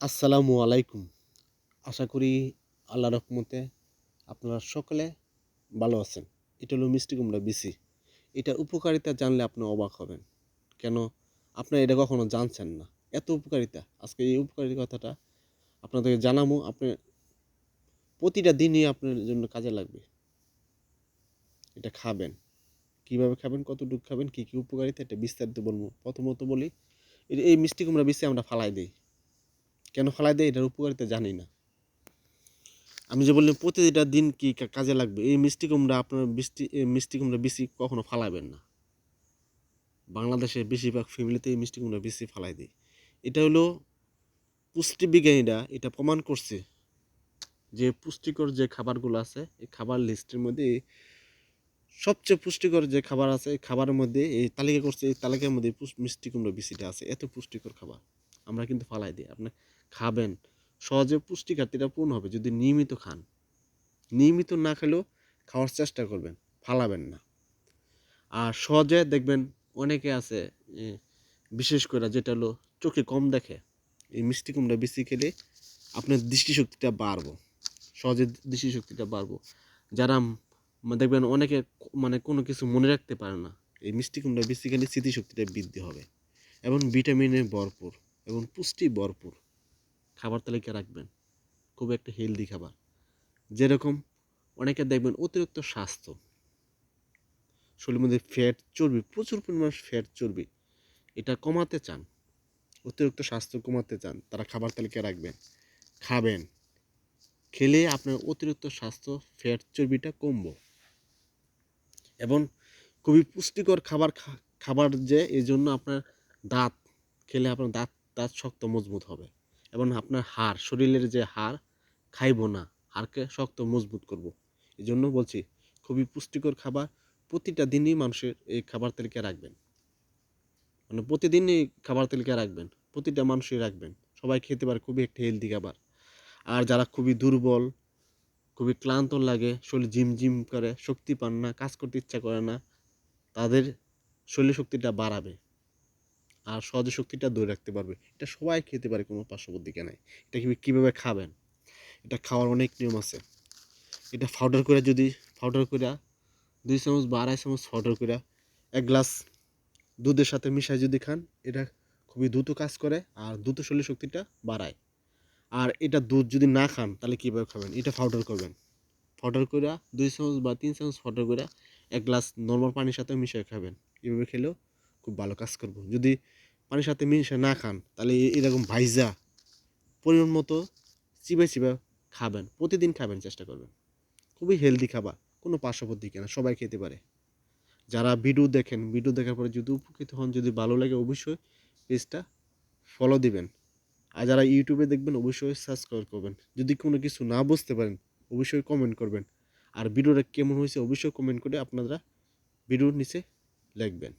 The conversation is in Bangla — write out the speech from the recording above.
আসসালামু আলাইকুম। আশা করি আল্লাহ রহমতে আপনারা সকলে ভালো আছেন। এটা হলো মিষ্টি কুমড়া বিসি এটার উপকারিতা জানলে আপনি অবাক হবেন। কেন? আপনারা এটা কখনো জানছেন না। এত উপকারিতা। আজকে এই উপকারিতা কথাটা আপনাদেরকে জানাব। আপনি প্রতিটা দিনই আপনার জন্য কাজে লাগবে। এটা খাবেন। কীভাবে খাবেন? কতটুকু খাবেন? কী কী উপকারিতা? এটা বিস্তারিত বলব। প্রথমত বলি, এই- মিষ্টি কুমড়া বিসি আমরা ফালাই দিই। কেন ফেলাই দেয়, এটার উপকারিতা জানি না। আমি যে বললাম, প্রতিটা দিন কি কাজে লাগবে? এই মিষ্টি কুমড়া আপনার বৃষ্টি মিষ্টি কুমড়া বেশি কখনো ফালাবেন না। বাংলাদেশের বেশিরভাগ ফ্যামিলিতে এই মিষ্টি কুমড়া বেশি ফালাই দেয়। এটা হলো পুষ্টিবিজ্ঞানীরা এটা প্রমাণ করছে যে পুষ্টিকর যে খাবারগুলো আছে, এই খাবার লিস্টের মধ্যে সবচেয়ে পুষ্টিকর যে খাবার আছে, এই খাবারের মধ্যে এই তালিকা করছে, এই তালিকার মধ্যে মিষ্টি কুমড়া বেশিটা আছে। এত পুষ্টিকর খাবার। আমরা কিন্তু ফালাই দিই। আপনি খাবেন। সহজে পুষ্টি ঘাটতিটা পূর্ণ হবে যদি নিয়মিত খান। নিয়মিত না খেলেও খাওয়ার চেষ্টা করবেন, ফালাবেন না। আর সহজে দেখবেন অনেকে আছে বিশেষ করে যেটা হলো চোখে কম দেখে। এই মিষ্টি কুমড়া বেশি খেলে আপনার দৃষ্টিশক্তিটা বাড়বো। সহজে দৃষ্টিশক্তিটা বাড়বো। যারা দেখবেন অনেকে মানে কোনো কিছু মনে রাখতে পারে না। এই মিষ্টি কুমড়া বেশি খেলে স্মৃতিশক্তিটা বৃদ্ধি হবে। এবং ভিটামিনে ভরপুর। এবং পুষ্টি ভরপুর। খাবার তালিকা রাখবেন। খুব একটা হেলদি খাবার। যেরকম অনেকে দেখবেন অতিরিক্ত স্বাস্থ্য। শরীরের মধ্যে ফ্যাট চর্বি, প্রচুর পরিমাণ ফ্যাট চর্বি, এটা কমাতে চান। অতিরিক্ত স্বাস্থ্য কমাতে চান, তারা খাবার তালিকা রাখবেন। খাবেন। খেলে আপনার অতিরিক্ত স্বাস্থ্য ফ্যাট চর্বিটা কমবো। এবং খুবই পুষ্টিকর খাবার খাবার যে এই জন্য আপনার দাঁত, খেলে আপনার দাঁত দাঁত শক্ত মজবুত হবে। এবং আপনার হাড়, শরীরের যে হাড়, খাইব না। হাড়কে শক্ত মজবুত করব। এই জন্য বলছি, খুবই পুষ্টিকর খাবার প্রতিটা দিনই মানুষের এই খাবার তালিকা রাখবেন। মানে প্রতিদিনই খাবার তালিকা রাখবেন। প্রতিটা মানুষই রাখবেন। সবাই খেতে পারে, খুবই একটা হেলদি খাবার। আর যারা খুবই দুর্বল, খুবই ক্লান্ত লাগে, শরীর জিম জিম করে, শক্তি পান না, কাজ করতে ইচ্ছা করে না, তাদের শরীর শক্তিটা বাড়াবে। আর সহজে শক্তিটা ধরে রাখতে পারবে। এটা সবাই খেতে পারে কোনো পার্শ্ববর্তী নাই। এটা কীভাবে খাবেন? এটা খাওয়ার অনেক নিয়ম আছে। এটা পাউডার করে যদি পাউডার করে দুই চামচ বা আড়াই চামচ পাউডার করে এক গ্লাস দুধের সাথে মিশাই যদি খান, এটা খুবই দ্রুত কাজ করে আর দ্রুত শরীর শক্তিটা বাড়ায়। আর এটা দুধ যদি না খান, তাহলে কীভাবে খাবেন? এটা পাউডার করবেন। পাউডার করে দুই চামচ বা তিন চামচ পাউডার করে এক গ্লাস নর্মাল পানির সাথে মিশিয়ে খাবেন। এভাবে খেলেও খুব ভালো কাজ করব। যদি পানির সাথে মিশে না খান, তাহলে এরকম ভাইজা পরিমাণ মতো চিবে চিবে খাবেন, প্রতিদিন খাবেন চেষ্টা করবেন। খুবই হেলদি খাবার, কোনো পার্শ্ববর্তী কেনা সবাই খেতে পারে। যারা ভিডিও দেখেন ভিডিও দেখার পরে যদি উপকৃত হন, যদি ভালো লাগে অবশ্যই পেজটা ফলো দিবেন। আর যারা ইউটিউবে দেখবেন, অবশ্যই সাবস্ক্রাইব করবেন। যদি কোনো কিছু না বুঝতে পারেন, অবশ্যই কমেন্ট করবেন। আর ভিডিওটা কেমন হয়েছে, অবশ্যই কমেন্ট করে আপনারা ভিডিওর নিচে লিখবেন।